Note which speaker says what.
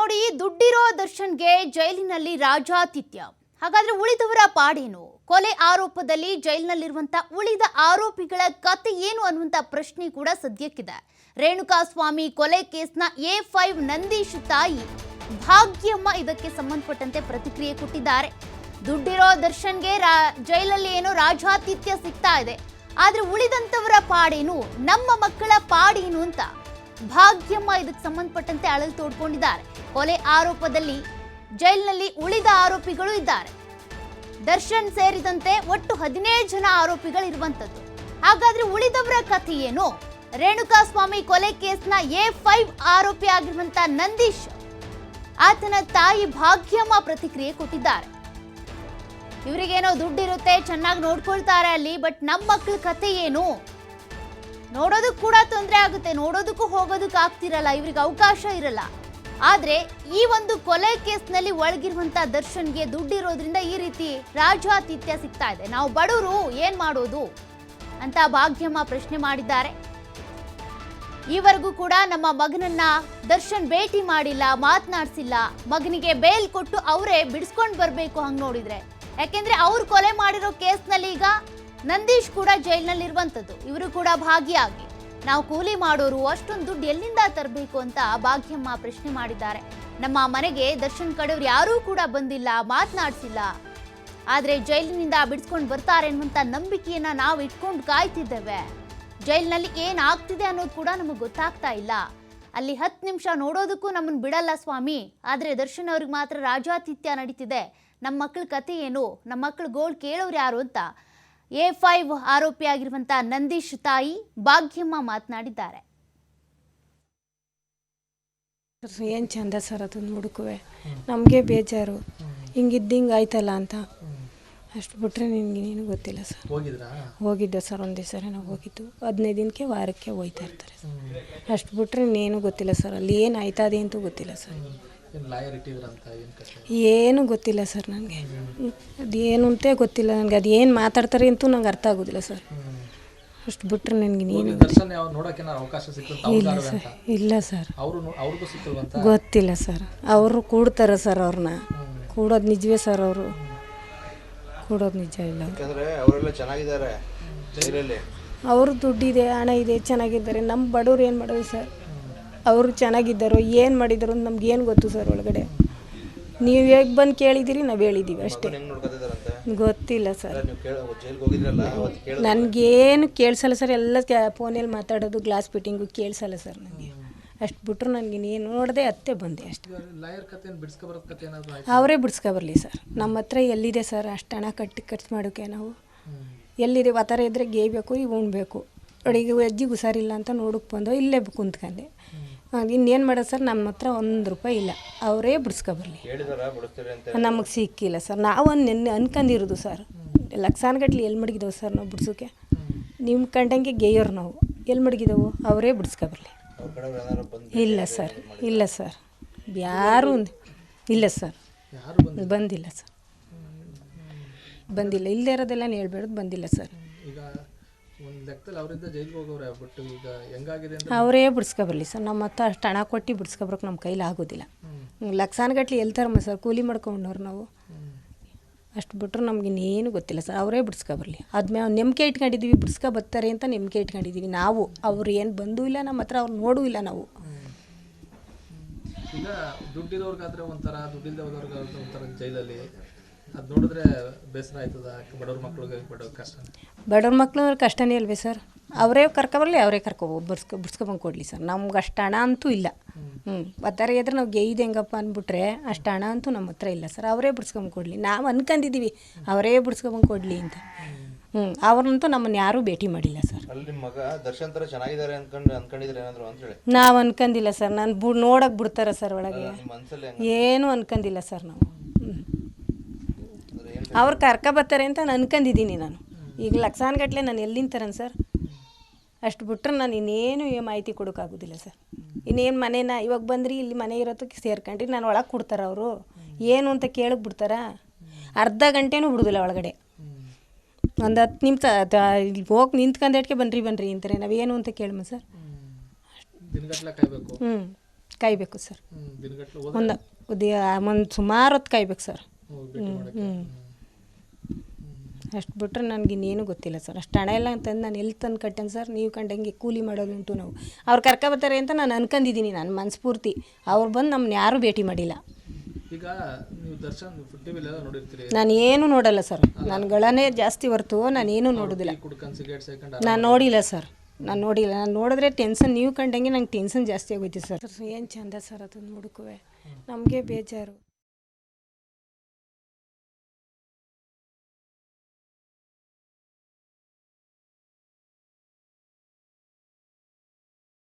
Speaker 1: ನೋಡಿ ದುಡ್ಡಿರೋ ದರ್ಶನ್ಗೆ ಜೈಲಿನಲ್ಲಿ ರಾಜಾತಿಥ್ಯ. ಹಾಗಾದ್ರೆ ಉಳಿದವರ ಪಾಡೇನು? ಕೊಲೆ ಆರೋಪದಲ್ಲಿ ಜೈಲಿನಲ್ಲಿರುವಂತ ಉಳಿದ ಆರೋಪಿಗಳ ಕತೆ ಏನು ಅನ್ನುವಂತ ಪ್ರಶ್ನೆ ಕೂಡ ಸದ್ಯಕ್ಕಿದೆ. ರೇಣುಕಾ ಸ್ವಾಮಿ ಕೊಲೆ ಕೇಸ್ನ ಎ ಫೈವ್ ನಂದೀಶ್ ತಾಯಿ ಭಾಗ್ಯಮ್ಮ ಇದಕ್ಕೆ ಸಂಬಂಧಪಟ್ಟಂತೆ ಪ್ರತಿಕ್ರಿಯೆ ಕೊಟ್ಟಿದ್ದಾರೆ. ದುಡ್ಡಿರೋ ದರ್ಶನ್ಗೆ ರಾ, ಜೈಲಲ್ಲಿ ಏನೋ ರಾಜಾತಿಥ್ಯ ಸಿಗ್ತಾ ಇದೆ. ಆದ್ರೆ ಉಳಿದಂತವರ ಪಾಡೇನು? ನಮ್ಮ ಮಕ್ಕಳ ಪಾಡೇನು ಅಂತ. ಭಾಗ್ಯಮ್ಮ ಇದಕ್ಕೆ ಸಂಬಂಧಪಟ್ಟಂತೆ ಅಳಲು ತೋಡ್ಕೊಂಡಿದ್ದಾರೆ. ಕೊಲೆ ಆರೋಪದಲ್ಲಿ ಜೈಲಿನಲ್ಲಿ ಉಳಿದ ಆರೋಪಿಗಳು ಇದ್ದಾರೆ. ದರ್ಶನ್ ಸೇರಿದಂತೆ ಒಟ್ಟು ಹದಿನೇಳು ಜನ ಆರೋಪಿಗಳು ಇರುವಂತದ್ದು ಹಾಗಾದ್ರೆ ಉಳಿದವರ ಕಥೆ ಏನು? ರೇಣುಕಾ ಸ್ವಾಮಿ ಕೊಲೆ ಕೇಸ್ನ ಎ ಫೈವ್ ಆರೋಪಿ ಆಗಿರುವಂತ ನಂದೀಶ್, ಆತನ ತಾಯಿ ಭಾಗ್ಯಮ್ಮ ಪ್ರತಿಕ್ರಿಯೆ ಕೊಟ್ಟಿದ್ದಾರೆ. ಇವರಿಗೇನೋ ದುಡ್ಡಿರುತ್ತೆ, ಚೆನ್ನಾಗಿ ನೋಡ್ಕೊಳ್ತಾರೆ ಅಲ್ಲಿ, ಬಟ್ ನಮ್ಮ ಮಕ್ಕಳ ಕಥೆ ಏನು? ನೋಡೋದಕ್ಕೆ ಕೂಡ ತೊಂದರೆ ಆಗುತ್ತೆ, ನೋಡೋದಕ್ಕೂ ಹೋಗೋದಕ್ಕೆ ಆಗ್ತಿರಲ್ಲ, ಇವ್ರಿಗೆ ಅವಕಾಶ ಇರಲ್ಲ. ಆದ್ರೆ ಈ ಒಂದು ಕೊಲೆ ಕೇಸ್ನಲ್ಲಿ ಒಳಗಿರುವಂತ ದರ್ಶನ್ಗೆ ದುಡ್ಡಿರೋದ್ರಿಂದ ಈ ರೀತಿ ರಾಜಾತಿಥ್ಯ ಸಿಗ್ತಾ ಇದೆ. ನಾವು ಬಡವರು ಏನು ಮಾಡೋದು ಅಂತ ಭಾಗ್ಯಮ್ಮ ಪ್ರಶ್ನೆ ಮಾಡಿದ್ದಾರೆ. ಈವರೆಗೂ ಕೂಡ ನಮ್ಮ ಮಗನನ್ನ ದರ್ಶನ್ ಭೇಟಿ ಮಾಡಿಲ್ಲ, ಮಾತನಾಡಿಸಿಲ್ಲ, ಮಗನಿಗೆ ಬೇಲ್ ಕೊಟ್ಟು ಅವರೇ ಬಿಡಿಸ್ಕೊಂಡು ಬರಬೇಕು ಹಂಗೆ ನೋಡಿದ್ರೆ. ಯಾಕೆಂದ್ರೆ ಅವ್ರು ಕೊಲೆ ಮಾಡಿರೋ ಕೇಸ್ನಲ್ಲಿ ಈಗ ನಂದೀಶ್ ಕೂಡ ಜೈಲ್ನಲ್ಲಿರುವಂಥದ್ದು. ಇವರು ಕೂಡ ಭಾಗಿಯಾಗಿ. ನಾವು ಕೂಲಿ ಮಾಡೋರು ಅಷ್ಟೊಂದು ದುಡ್ಡು ಎಲ್ಲಿಂದ ತರಬೇಕು ಅಂತ ಭಾಗ್ಯಮ್ಮ ಪ್ರಶ್ನೆ ಮಾಡಿದ್ದಾರೆ. ನಮ್ಮ ಮನೆಗೆ ದರ್ಶನ್ ಕಡೆಯವ್ರು ಯಾರೂ ಕೂಡ ಬಂದಿಲ್ಲ, ಮಾತನಾಡ್ಸಿಲ್ಲ. ಆದ್ರೆ ಜೈಲಿನಿಂದ ಬಿಡಿಸ್ಕೊಂಡು ಬರ್ತಾರೆ ಅನ್ನುವಂತ ನಂಬಿಕೆಯನ್ನ ನಾವು ಇಟ್ಕೊಂಡು ಕಾಯ್ತಿದ್ದೇವೆ. ಜೈಲಿನಲ್ಲಿ ಏನಾಗ್ತಿದೆ ಅನ್ನೋದು ಕೂಡ ನಮಗೆ ಗೊತ್ತಾಗ್ತಾ ಇಲ್ಲ. ಅಲ್ಲಿ ಹತ್ತು ನಿಮಿಷ ನೋಡೋದಕ್ಕೂ ನಮ್ಮನ್ನು ಬಿಡಲ್ಲ ಸ್ವಾಮಿ. ಆದರೆ ದರ್ಶನ್ ಅವ್ರಿಗೆ ಮಾತ್ರ ರಾಜಾತಿಥ್ಯ ನಡೀತಿದೆ. ನಮ್ಮ ಮಕ್ಕಳ ಕತೆ ಏನು? ನಮ್ಮ ಮಕ್ಕಳ ಗೋಲ್ ಕೇಳೋರು ಯಾರು ಅಂತ. ಎ ಫೈವ್ ಆರೋಪಿಯಾಗಿರುವಂತಹ ನಂದೀಶ್ ತಾಯಿ ಭಾಗ್ಯಮ್ಮ ಮಾತನಾಡಿದ್ದಾರೆ.
Speaker 2: ಏನು ಚಂದ ಸರ್ ಅದನ್ನು ಹುಡುಕುವೆ ನಮಗೆ ಬೇಜಾರು. ಹಿಂಗಿದ್ದಿಂಗೆ ಆಯ್ತಲ್ಲ ಅಂತ. ಅಷ್ಟು ಬಿಟ್ರೆ ನಿನಗೆ ನೀನು ಗೊತ್ತಿಲ್ಲ ಸರ್.
Speaker 3: ಹೋಗಿದ್ರಾ?
Speaker 2: ಹೋಗಿದ್ದೆ ಸರ್ ಒಂದು ದಿವಸ ನಾವು ಹೋಗಿದ್ದು. ಹದಿನೈದು ದಿನಕ್ಕೆ ವಾರಕ್ಕೆ ಹೋಯ್ತಾ ಇರ್ತಾರೆ ಅಷ್ಟು ಬಿಟ್ರೆ ಇನ್ನೇನು ಗೊತ್ತಿಲ್ಲ ಸರ್. ಅಲ್ಲಿ ಏನು ಆಯ್ತದೆ ಅಂತೂ ಗೊತ್ತಿಲ್ಲ ಸರ್.
Speaker 3: ಏನು ಲಾಯರ್ ಇಟ್ಟಿದ್ರಂತ ಏನು
Speaker 2: ಗೊತ್ತಿಲ್ಲ ಸರ್ ನನಗೆ. ಅದೇನು ಅಂತೇ ಗೊತ್ತಿಲ್ಲ ನನಗೆ. ಅದು ಏನು ಮಾತಾಡ್ತಾರೆ ಅಂತೂ ನಂಗೆ ಅರ್ಥ ಆಗೋದಿಲ್ಲ ಸರ್. ಅಷ್ಟು ಬಿಟ್ಟರೆ ನನಗೆ ನೀನು
Speaker 3: ದರ್ಶನ್ ಯಾವ ನೋಡಕ್ಕೆ ಅವಕಾಶ ಸಿಕ್ಕಿತ್ತು
Speaker 2: ಇಲ್ಲ ಸರ್.
Speaker 3: ಅಂತ?
Speaker 2: ಇಲ್ಲ ಸರ್.
Speaker 3: ಅವರು ಅವ್ರಿಗೂ ಸಿಕ್ಕಿಲ್ವಂತ
Speaker 2: ಗೊತ್ತಿಲ್ಲ ಸರ್. ಅವರು ಕೂಡ್ತಾರೆ ಸರ್ ಅವ್ರನ್ನ ಕೂಡೋದು ನಿಜವೇ ಸರ್ ಅವರು. ಕೂಡೋದು ನಿಜ ಇಲ್ಲ. ಅವರು
Speaker 4: ಯಾಕಂದ್ರೆ ಅವರೆಲ್ಲ ಚೆನ್ನಾಗಿದ್ದಾರೆ ಜೈಲಲ್ಲಿ.
Speaker 2: ಅವ್ರು ದುಡ್ಡಿದೆ ಹಣ ಇದೆ ಚೆನ್ನಾಗಿದ್ದಾರೆ. ನಮ್ಮ ಬಡವ್ರು ಏನು ಮಾಡೋದು ಸರ್? ಅವರು ಚೆನ್ನಾಗಿದ್ದಾರೋ ಏನು ಮಾಡಿದ್ದಾರೆ ಅಂತ ನಮ್ಗೆ ಏನು ಗೊತ್ತು ಸರ್ ಒಳಗಡೆ? ನೀವು ಹೇಗೆ ಬಂದು ಕೇಳಿದ್ದೀರಿ ನಾವು ಹೇಳಿದ್ದೀವಿ ಅಷ್ಟೇ. ಗೊತ್ತಿಲ್ಲ ಸರ್.
Speaker 4: ನೀವು ಕೇಳ ಜೈಲ್ಗೆ ಹೋಗಿದ್ರಲ್ಲ ಅವತ್ತು ಕೇಳ
Speaker 2: ನನಗೇನು ಕೇಳಿಸಲ್ಲ ಸರ್ ಎಲ್ಲ ಫೋನಲ್ಲಿ ಮಾತಾಡೋದು ಗ್ಲಾಸ್ ಫಿಟ್ಟಿಂಗು ಕೇಳಿಸಲ್ಲ ಸರ್ ನನಗೆ. ಅಷ್ಟು ಬಿಟ್ರು ನನಗೆ ನೀನು ನೋಡಿದೆ ಅತ್ತೆ ಬಂದೆ ಅಷ್ಟೇ. ಅವರೇ ಬಿಡಿಸ್ಕೊಬರ್ಲಿ ಸರ್. ನಮ್ಮ ಹತ್ರ ಎಲ್ಲಿದೆ ಸರ್ ಅಷ್ಟು ಹಣ ಕಟ್ಟಿ ಖರ್ಚು ಮಾಡೋಕ್ಕೆ ನಾವು? ಎಲ್ಲಿದೆ? ಒತ್ತರ ಇದ್ದರೆ ಗೇಯ್ಬೇಕು ಈಗ ಉಣ್ಬೇಕು. ಅಡಿಗೆ ಅಜ್ಜಿಗೆ ಹುಷಾರಿಲ್ಲ ಅಂತ ನೋಡಕ್ಕೆ ಬಂದೋ ಇಲ್ಲೇ ಕುಂತ್ಕೊಂಡೆ. ಇನ್ನೇನು ಮಾಡೋ ಸರ್ ನಮ್ಮ ಹತ್ರ ಒಂದು ರೂಪಾಯಿ ಇಲ್ಲ. ಅವರೇ ಬಿಡಿಸ್ಕೊಬರ್ಲಿ ನಮಗೆ ಸಿಕ್ಕಿಲ್ಲ ಸರ್. ನಾವು ನೆನ್ನೆ ಅನ್ಕೊಂಡಿರೋದು ಸರ್. ಲಕ್ಷಾನ್ಗಟ್ಲೆ ಎಲ್ಲಿ ಮಡಗಿದ್ದೆವು ಸರ್ ನಾವು ಬಿಡ್ಸೋಕೆ? ನಿಮ್ಮ ಕಂಡಂಗೆ ಗೇಯೋರು ನಾವು. ಎಲ್ಲಿ ಮಡಗಿದ್ದೆವು ಅವರೇ ಬಿಡಿಸ್ಕೊಬರ್ಲಿ ಇಲ್ಲ ಸರ್. ಇಲ್ಲ ಸರ್. ಯಾರು ಇಲ್ಲ ಸರ್. ಬಂದಿಲ್ಲ? ಸರ್. ಬಂದಿಲ್ಲ. ಇಲ್ಲದೇ ಇರೋದೆಲ್ಲ ಹೇಳ್ಬೇಡ್ದು ಬಂದಿಲ್ಲ ಸರ್.
Speaker 3: ಒಂದು ಲೆಕ್ಕದಲ್ಲಿ ಅವರಿಂದ ಜೈಲಿಗೆ ಹೋಗೋರೆ ಬಟ್ ಈಗ ಹೆಂಗಾಗಿದೆ ಅಂದ್ರೆ
Speaker 2: ಅವರೇ ಬಿಡಿಸ್ಕೊಬರ್ಲಿ ಸರ್. ನಮ್ಮ ಹತ್ರ ಅಷ್ಟು ಹಣ ಕೊಟ್ಟು ಬಿಡಿಸ್ಕೊಬರಕ್ಕೆ ನಮ್ಮ ಕೈಲಿ ಆಗೋದಿಲ್ಲ. ಲಕ್ಷಾನ್ಗಟ್ಲೆ ಎಲ್ತಾರಮ್ಮ ತರಮ್ಮ ಸರ್? ಕೂಲಿ ಮಾಡ್ಕೊಂಡವ್ರು ನಾವು. ಅಷ್ಟು ಬಿಟ್ಟರು ನಮ್ಗೆ ಇನ್ನೇನು ಗೊತ್ತಿಲ್ಲ ಸರ್. ಅವರೇ ಬಿಡಿಸ್ಕೊಬರ್ಲಿ. ಅದ್ಮೇ ನಂಬಿಕೆ ಇಟ್ಕೊಂಡಿದ್ದೀವಿ ಬಿಡ್ಸ್ಕೊ ಬರ್ತಾರೆ ಅಂತ ನಂಬಿಕೆ ಇಟ್ಕೊಂಡಿದ್ದೀವಿ ನಾವು. ಅವ್ರು ಏನು ಬಂದೂ ಇಲ್ಲ ನಮ್ಮ ಹತ್ರ ಅವ್ರು ನೋಡೂ ಇಲ್ಲ ನಾವು.
Speaker 3: ಈಗ ದುಡ್ಡಿರೋರ್ಗಾದ್ರೆ ಒಂಥರ ದುಡ್ಡಿಲ್ಲದವ್ರಿಗಾದ್ರೆ ಒಂಥರ ಜೈಲಲ್ಲಿ. ಅದು ನೋಡಿದ್ರೆ ಬೇಸರ ಆಯ್ತದ ಬಡವ್ರ
Speaker 2: ಮಕ್ಕಳು ಕಷ್ಟನೇ ಅಲ್ವೇ ಸರ್? ಅವರೇ ಕರ್ಕೊಬರ್ಲಿ ಅವರೇ ಕರ್ಕೊ ಬಿಡ್ಸ್ಕೊ ಬಿಡ್ಸ್ಕೊಬಂದು ಕೊಡಲಿ ಸರ್. ನಮ್ಗೆ ಅಷ್ಟು ಹಣ ಅಂತೂ ಇಲ್ಲ. ಹ್ಞೂ ಬತ್ತಾರೆ ಇದ್ರೆ ನಾವು ಗೇಯ್ದು ಹೆಂಗಪ್ಪ ಅಂದ್ಬಿಟ್ರೆ ಅಷ್ಟು ಹಣ ಅಂತೂ ನಮ್ಮ ಹತ್ರ ಇಲ್ಲ ಸರ್. ಅವರೇ ಬಿಡ್ಸ್ಕೊಂಬಂದು ಕೊಡಲಿ. ನಾವು ಅನ್ಕೊಂಡಿದ್ದೀವಿ ಅವರೇ ಬಿಡ್ಸ್ಕೊಬಂದು ಕೊಡಲಿ ಅಂತ. ಹ್ಞೂ ಅವ್ರನ್ನಂತೂ ನಮ್ಮನ್ನು ಯಾರೂ ಭೇಟಿ ಮಾಡಿಲ್ಲ ಸರ್.
Speaker 4: ಅಲ್ಲಿ ನಿಮ್ಮ ಮಗ ದರ್ಶನ್ ತರ ಚೆನ್ನಾಗಿದ್ದಾರೆ ಅನ್ಕೊಂಡು ಅನ್ಕೊಂಡಿದ್ರೆ ಏನಾದ್ರು ಅಂತ ಹೇಳಿ.
Speaker 2: ನಾವು ಅನ್ಕೊಂಡಿಲ್ಲ ಸರ್. ನಾನು ಬು ನೋಡೋಕೆ ಬಿಡ್ತಾರೆ ಸರ್ ಒಳಗೆ. ಏನೂ ಅನ್ಕೊಂಡಿಲ್ಲ ಸರ್ ನಾವು. ಹ್ಞೂ ಕರ್ಕ ಬರ್ತಾರೆ ಅಂತ ನಾನು ಅನ್ಕೊಂಡಿದ್ದೀನಿ ನಾನು. ಈಗ ಲಕ್ಷಾನ್ಗಟ್ಲೆ ನಾನು ಎಲ್ಲಿಂದ ತರನ್ ಸರ್? ಅಷ್ಟು ಬಿಟ್ರೆ ನಾನು ಇನ್ನೇನು ಮಾಹಿತಿ ಕೊಡೋಕ್ಕಾಗೋದಿಲ್ಲ ಸರ್. ಇನ್ನೇನು ಮನೇನ ಇವಾಗ ಬಂದ್ರಿ ಇಲ್ಲಿ ಮನೆ ಇರೋದಕ್ಕೆ ಸೇರ್ಕೊಂಡ್ರಿ ನಾನು ಒಳಗೆ ಕೊಡ್ತಾರೆ ಅವರು. ಏನು ಅಂತ ಕೇಳಕ್ಕೆ ಬಿಡ್ತಾರ? ಅರ್ಧ ಗಂಟೆನೂ ಬಿಡುದಿಲ್ಲ ಒಳಗಡೆ. ಒಂದು ಹತ್ತು ನಿಮಿಷ ಇಲ್ಲಿ ಹೋಗಿ ನಿಂತ್ಕೊಂಡೇಟ್ಗೆ ಬನ್ರಿ ಬನ್ರಿ ಅಂತಾರೆ. ನಾವೇನು ಅಂತ ಕೇಳಮ್ಮ ಸರ್. ಹ್ಞೂ ಕಾಯ್ಬೇಕು? ಸರ್. ಒಂದು ಉದ್ಯ ಒಂದು ಸುಮಾರು ಹೊತ್ತು ಕಾಯ್ಬೇಕು ಸರ್.
Speaker 3: ಹ್ಞೂ
Speaker 2: ಹ್ಞೂ ಅಷ್ಟು ಬಿಟ್ಟರೆ ನನಗೆ ಇನ್ನೇನು ಗೊತ್ತಿಲ್ಲ ಸರ್. ಅಷ್ಟು ಹಣ ಎಲ್ಲ ಅಂತಂದು ನಾನು ಎಲ್ಲಿ ತಂದು ಕಟ್ಟೇನೆ ಸರ್? ನೀವು ಕಂಡಂಗೆ ಕೂಲಿ ಮಾಡೋದುಂಟು ನಾವು. ಅವ್ರು ಕರ್ಕೊಬರ್ತಾರೆ ಅಂತ ನಾನು ಅನ್ಕೊಂಡಿದ್ದೀನಿ ನಾನು ಮನಸ್ಫೂರ್ತಿ ಅವ್ರು ಬಂದು ನಮ್ಮನ್ನ ಯಾರು ಭೇಟಿ ಮಾಡಿಲ್ಲ.
Speaker 3: ಈಗ ನೀವು ದರ್ಶನ್ ನೋಡಿರ್ತೀರಿ.
Speaker 2: ನಾನು ಏನು ನೋಡಲ್ಲ ಸರ್. ನನ್ಗಳನ್ನೇ ಜಾಸ್ತಿ ಹೊರ್ತು ನಾನೇನು ನೋಡೋದಿಲ್ಲ.
Speaker 3: ಕುಡ್ಕೊಂಡು ಸಿಗರೇಟ್ ಸೇಕೊಂಡು
Speaker 2: ನಾನು ನೋಡಿಲ್ಲ ಸರ್. ನಾನು ನೋಡಿಲ್ಲ. ನಾನು ನೋಡಿದ್ರೆ ಟೆನ್ಷನ್ ನೀವು ಕಂಡಂಗೆ ನಂಗೆ ಟೆನ್ಷನ್ ಜಾಸ್ತಿ ಆಗೋಯ್ತು ಸರ್. ಏನು ಚಂದ ಸರ್ ಅದನ್ನು ಮುಡುಕುವೆ ನಮಗೆ ಬೇಜಾರು.